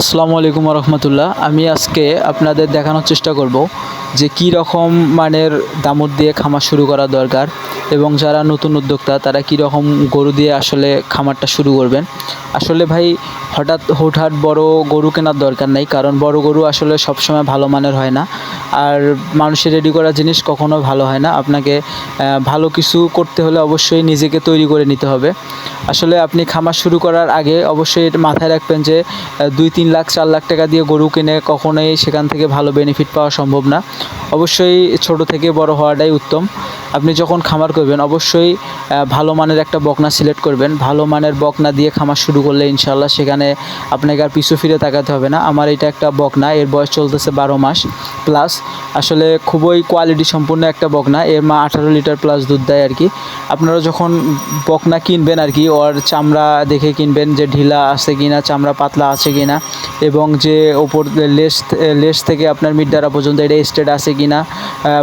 আসসালামু আলাইকুম রহমতুল্লাহ আমি আজকে আপনাদের দেখানোর চেষ্টা করব যে কি রকম মানের দামুর দিয়ে খামার শুরু করা দরকার এবং যারা নতুন উদ্যোক্তা, তারা কি রকম গরু দিয়ে আসলে খামারটা শুরু করবেন। আসলে ভাই, হঠাৎ হুটহাট বড় গরু কেনার দরকার নেই, কারণ বড় গরু আসলে সবসময় ভালো মানের হয় না। আর মানুষের রেডি করা জিনিস কখনো ভালো হয় না। আপনাকে ভালো কিছু করতে হলে অবশ্যই নিজেকে তৈরি করে নিতে হবে। আসলে আপনি খামার শুরু করার আগে অবশ্যই মাথায় রাখবেন যে দুই, তিন লাখ, চার লাখ টাকা দিয়ে গরু কিনে কখনোই সেখান থেকে ভালো বেনিফিট পাওয়া সম্ভব না। অবশ্যই ছোট থেকে বড় হওয়াটাই উত্তম। আপনি যখন খামার করবেন, অবশ্যই ভালো মানের একটা বকনা সিলেক্ট করবেন। ভালো মানের বকনা দিয়ে খামার শুরু করলে ইনশাল্লাহ সেখানে আপনাকে আর পিছু ফিরে তাকাতে হবে না। আমার এটা একটা বকনা, এর বয়স চলতেছে বারো মাস প্লাস আসলে খুবই কোয়ালিটি সম্পূর্ণ একটা বকনা, এর মা আঠারো লিটার প্লাস দুধ দেয় আর কি আপনারা যখন বকনা কিনবেন আর কি ওর চামড়া দেখে কিনবেন যে ঢিলা আছে কি না চামড়া পাতলা আছে কি না এবং যে ওপর লেস লেস থেকে আপনার মিডডারা পর্যন্ত এটা স্টেট আছে কি না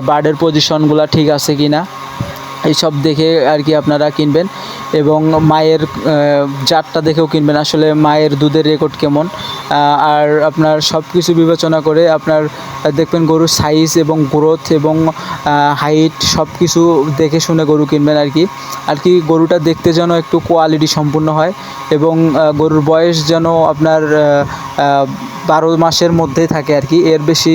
বার্ডের পজিশনগুলো ঠিক আছে কিনা এইসব দেখে আর কি আপনারা কিনবেন। এবং মায়ের জাতটা দেখেও কিনবেন। আসলে মায়ের দুধের রেকর্ড কেমন। আর আপনার সব কিছু বিবেচনা করে আপনার দেখবেন গরুর সাইজ এবং গ্রোথ এবং হাইট সব কিছু দেখে শুনে গরু কিনবেন আর কি। আর কি গরুটা দেখতে যেন একটু কোয়ালিটি সম্পূর্ণ হয় এবং গরুর বয়স যেন আপনার বারো মাসের মধ্যেই থাকে আর কি। এর বেশি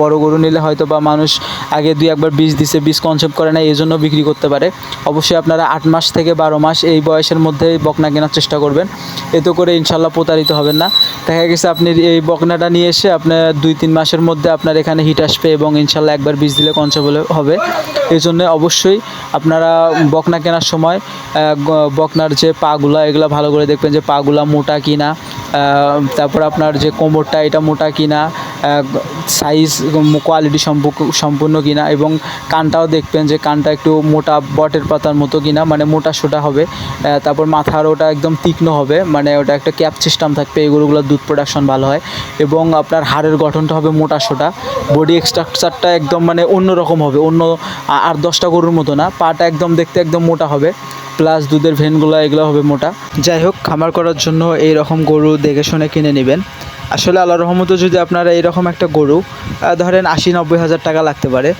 বড় গরু নিলে হয়তো বা মানুষ আগে দুই একবার বীজ দিছে, বীজ কনসেপ্ট করে না এই জন্য বিক্রি করতে পারে। অবশ্যই আপনারা আট মাস থেকে বারো মাস এই বয়সের মধ্যেই বকনা কেনার চেষ্টা করবেন। এতে করে ইনশাল্লাহ প্রতারিত হবেন না। দেখা গেছে আপনি এই বকনাটা নিয়ে এসে আপনার দুই তিন মাসের মধ্যে আপনার এখানে হিট আসবে এবং ইনশাল্লাহ একবার বীজ দিলে কনসেপ্ট হবে। এই জন্য অবশ্যই আপনারা বকনা কেনার সময় বকনার যে পাগুলা, এগুলো ভালো করে দেখবেন যে পাগুলা মোটা কিনা তারপর আপনার যে কোমরটা, এটা মোটা কিনা সাইজ কোয়ালিটি সম্পূর্ণ কিনা এবং কানটাও দেখবেন যে কানটা একটু মোটা বটের পাতার মতো কিনা মানে মোটা সোটা হবে। তারপর মাথার ওটা একদম তীক্ষ্ণ হবে মানে ওটা একটা ক্যাপ সিস্টেম থাকবে, এগুলোগুলোর দুধ প্রোডাকশন ভালো হয়। এবং আপনার হাড়ের গঠনটা হবে মোটা সোটা বডি স্ট্রাকচারটা একদম মানে অন্য রকম হবে, অন্য আর দশটা গরুর মতো না, পাটা একদম দেখতে একদম মোটা হবে প্লাস দুধের ভেনগুলো এগুলো হবে মোটা। যাই হোক, খামার করার জন্য এই রকম গরু দেখে শুনে কিনে নেবেন। আসলে আল্লাহ রহমতে যদি আপনারা এইরকম একটা গরু ধরেন আশি নব্বই হাজার টাকা লাগতে পারে,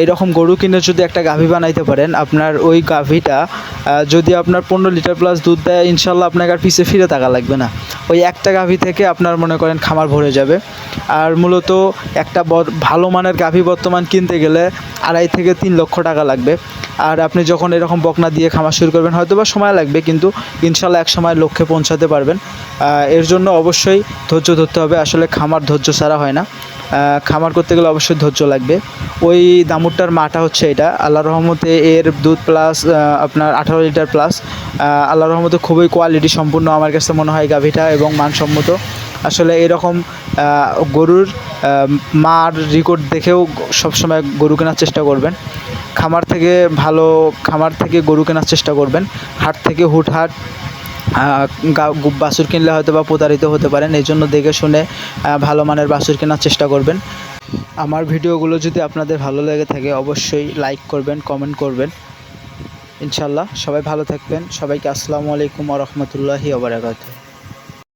এইরকম গরু কিনে যদি একটা গাভী বানাইতে পারেন, আপনার ওই গাভীটা যদি আপনার পনেরো লিটার প্লাস দুধ দেয় ইনশাল্লাহ আপনাকে আর পিছে ফিরে টাকা লাগবে না। ওই একটা গাভী থেকে আপনার মনে করেন খামার ভরে যাবে। আর মূলত একটা ভালো মানের গাভী বর্তমান কিনতে গেলে আড়াই থেকে তিন লক্ষ টাকা লাগবে। আর আপনি যখন এরকম বকনা দিয়ে খামার শুরু করবেন হয়তো বা সময় লাগবে, কিন্তু ইনশাল্লাহ এক সময় লক্ষ্যে পৌঁছাতে পারবেন। এর জন্য অবশ্যই ধৈর্য ধরতে হবে। আসলে খামার ধৈর্য ছাড়া হয় না। খামার করতে গেলে অবশ্যই ধৈর্য লাগবে। ওই দামুরটার মাটা হচ্ছে এটা। আল্লাহ রহমতে এর দুধ প্লাস আপনার আঠারো লিটার প্লাস আল্লাহ রহমতে খুবই কোয়ালিটি সম্পূর্ণ। আমার কাছে মনে হয় গাভীটা এবং মানসম্মত। আসলে এরকম গরুর মার রেকর্ড দেখেও সবসময় গরু কেনার চেষ্টা করবেন। খামার থেকে ভালো খামার থেকে গরু কেনার চেষ্টা করবেন। হাট থেকে হুটহাট আহ, গা- বাছুর কিনলে হয়তো বা প্রতারিত হতে পারেন। এই জন্য দেখে শুনে ভালো মানের বাছুর কেনার চেষ্টা করবেন। আমার ভিডিওগুলো যদি আপনাদের ভালো লেগে থাকে অবশ্যই লাইক করবেন কমেন্ট করবেন। ইনশাল্লাহ সবাই ভালো থাকবেন। সবাইকে আসসালামু আলাইকুম আ রহমতুল্লাহি ওবরাকাতু